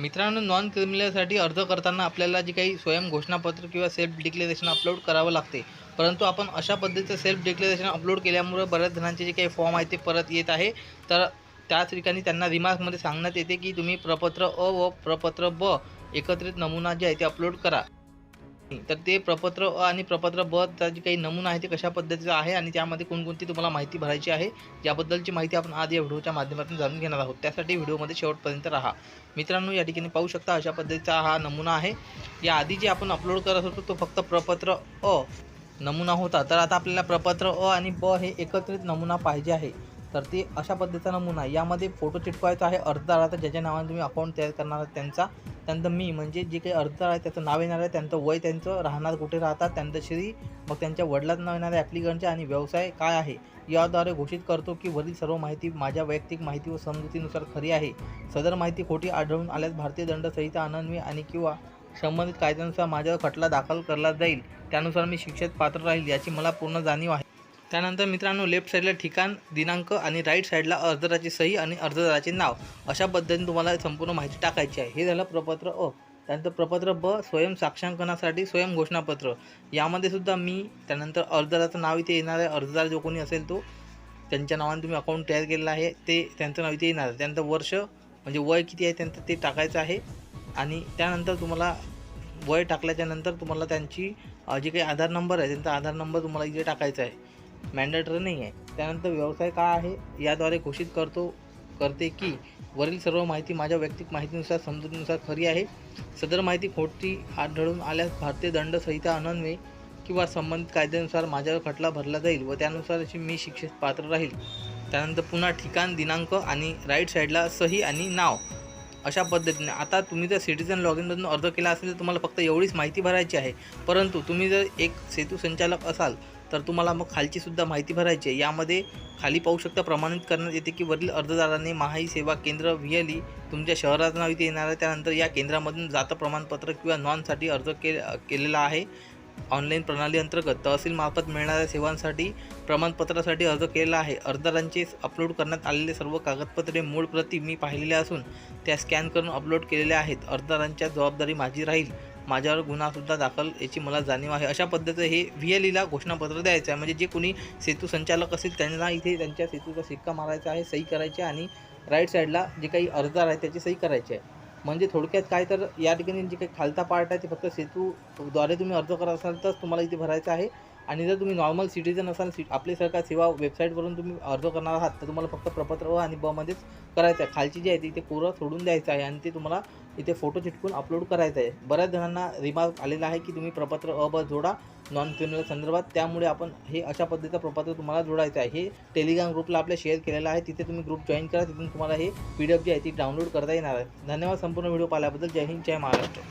मित्रांनो नॉन क्रिमिनलसाठी अर्ज करताना आपल्याला जे काही स्वयं घोषणापत्र किंवा सेल्फ डिक्लेरेशन अपलोड करावं लागते. परंतु आपण अशा पद्धतीचं सेल्फ डिक्लेरेशन अपलोड केल्यामुळं बऱ्याच जणांचे जे काही फॉर्म आहे ते परत येत आहे. तर त्याच ठिकाणी त्यांना रिमार्कमध्ये सांगण्यात येते की तुम्ही प्रपत्र अ व प्रपत्र ब एकत्रित नमुना जे आहे ते अपलोड करा. तर ते प्रपत्र अ आणि प्रपत्र ब चा जे काही नमुना आहे ते कशा पद्धतीचं आहे आणि त्यामध्ये कोणकोणती तुम्हाला माहिती भरायची आहे याबद्दलची माहिती आपण आज या व्हिडिओच्या माध्यमातून जाणून घेणार आहोत. त्यासाठी व्हिडिओमध्ये शेवटपर्यंत राहा. मित्रांनो या ठिकाणी पाहू शकता अशा पद्धतीचा हा नमुना आहे. या आधी जे आपण अपलोड करत होतो तो फक्त प्रपत्र अ नमुना होता. तर आता आपल्याला प्रपत्र अ आणि ब हे एकत्रित नमुना पाहिजे आहे. तर ते अशा पद्धतीचा नमुना यामध्ये फोटो चिटकवायचा आहे अर्जदाराचा ज्याच्या नावाने तुम्ही अकाउंट तयार करणार आहात त्यांचा. त्यानंतर मी म्हणजे जे काही अर्ज आहे त्याचं नाव येणार आहे त्यांचं वय त्यांचं राहणार कुठे राहतात त्यांचं श्री मग त्यांच्या वडिलांचं नाव येणाऱ्या आहे ॲप्लिकंटचे आणि व्यवसाय काय आहे याद्वारे घोषित करतो की वरील सर्व माहिती माझ्या वैयक्तिक माहिती व समजुतीनुसार खरी आहे. सदर माहिती खोटी आढळून आल्यास भारतीय दंड संहिता आणि किंवा संबंधित कायद्यानुसार माझ्यावर खटला दाखल करला जाईल. त्यानुसार मी शिक्षेत पात्र राहील याची मला पूर्ण जाणीव आहे. त्यानंतर मित्रांनो लेफ्ट साईडला ठिकाण दिनांक आणि राईट साईडला अर्जदाराची सही आणि अर्जदाराचे नाव. अशा पद्धतीने तुम्हाला संपूर्ण माहिती टाकायची आहे. हे झालं प्रपत्र अ. त्यानंतर प्रपत्र ब स्वयं साक्षांकनासाठी स्वयं घोषणापत्र. यामध्ये सुद्धा मी त्यानंतर अर्जदाराचं नाव इथे येणार आहे. अर्जदार जो कोणी असेल तो त्यांच्या नावाने तुम्ही अकाउंट तयार केलेलं आहे. ते त्यांचं नाव इथे येणार आहे. त्यानंतर वर्ष म्हणजे वय किती आहे त्यांचं ते टाकायचं आहे. आणि त्यानंतर तुम्हाला वय टाकल्याच्यानंतर तुम्हाला त्यांची जे काही आधार नंबर आहे त्यांचा आधार नंबर तुम्हाला इथे टाकायचा आहे. मॅन्डेटरी नाही आहे त्यानंतर व्यवसाय काय आहे याद्वारे घोषित करतो करते की वरील सर्व माहिती माझ्या वैयक्तिक माहितीनुसार समजुतीनुसार खरी आहे. सदर माहिती खोटी आढळून आल्यास भारतीय दंड संहिता अनन्वय किंवा संबंधित कायद्यानुसार माझ्यावर खटला भरला जाईल व त्यानुसार अशी मी शिक्षेस पात्र राहील. त्यानंतर पुन्हा ठिकाण दिनांक आणि राईट साईडला सही आणि नाव. अशा पद्धतीने. आता तुम्ही जर सिटीजन लॉग इनमधून अर्ज केला असेल तर तुम्हाला फक्त एवढीच माहिती भरायची आहे. परंतु तुम्ही जर एक सेतू संचालक असाल तर तुम्हाला मग खालचीसुद्धा माहिती भरायची आहे. यामध्ये खाली पाहू शकता प्रमाणित करण्यात येते की वरील अर्जदारांनी महाई सेवा केंद्र व्हीएलई तुमच्या शहरात नाव इथे येणार आहे. त्यानंतर या केंद्रामधून जात प्रमाणपत्र किंवा नॉनसाठी अर्ज के केलेला आहे. ऑनलाईन प्रणाली अंतर्गत तहसीलमार्फत मिळणाऱ्या सेवांसाठी प्रमाणपत्रासाठी अर्ज केलेला आहे. अर्जदारांचे अपलोड करण्यात आलेले सर्व कागदपत्रे मूळ प्रती मी पाहिलेल्या असून त्या स्कॅन करून अपलोड केलेल्या आहेत. अर्जदारांच्या जबाबदारी माझी राहील. माझ्यावर गुन्हासुद्धा दाखल याची मला जाणीव आहे. अशा पद्धतीचं हे व्ही एल ईला घोषणापत्र द्यायचं आहे. म्हणजे जे कोणी सेतू संचालक असेल त्यांना इथे त्यांच्या सेतूचा शिक्का मारायचा आहे सही करायची आहे आणि राईट साईडला जे काही अर्जदार आहे त्याची सही करायची आहे. म्हणजे थोडक्यात काय तर या ठिकाणी जे काही खालता पार्ट आहे ते फक्त सेतूद्वारे तुम्ही अर्ज करत असाल तर तुम्हाला इथे भरायचं आहे. आणि जर तुम्ही नॉर्मल सिटीजन असाल सी आपली सरकार सेवा वेबसाईटवरून तुम्ही अर्ज करणार आहात तर तुम्हाला फक्त प्रपत्र अ आणि ब मध्येच करायचं आहे. खालची जी आहे ती ते कोरं सोडून द्यायचं आहे आणि ते तुम्हाला इथे फोटो चिटकून अपलोड करायचं आहे. बऱ्याच जणांना रिमार्क आलेला आहे की तुम्ही प्रपत्र अ ब जोडा नॉन क्रिमिनल संदर्भात. त्यामुळे आपण हे अशा पद्धतीचं प्रपत्र तुम्हाला जोडायचं आहे. हे टेलिग्राम ग्रुपला आपल्या शेअर केलेलं आहे. तिथे तुम्ही ग्रुप जॉईन करा. तिथून तुम्हाला हे पी डी एफ जी आहे ती डाउनलोड करता येणार आहे. धन्यवाद संपूर्ण व्हिडिओ पाहिल्याबद्दल. जय हिंद जय महाराष्ट्र.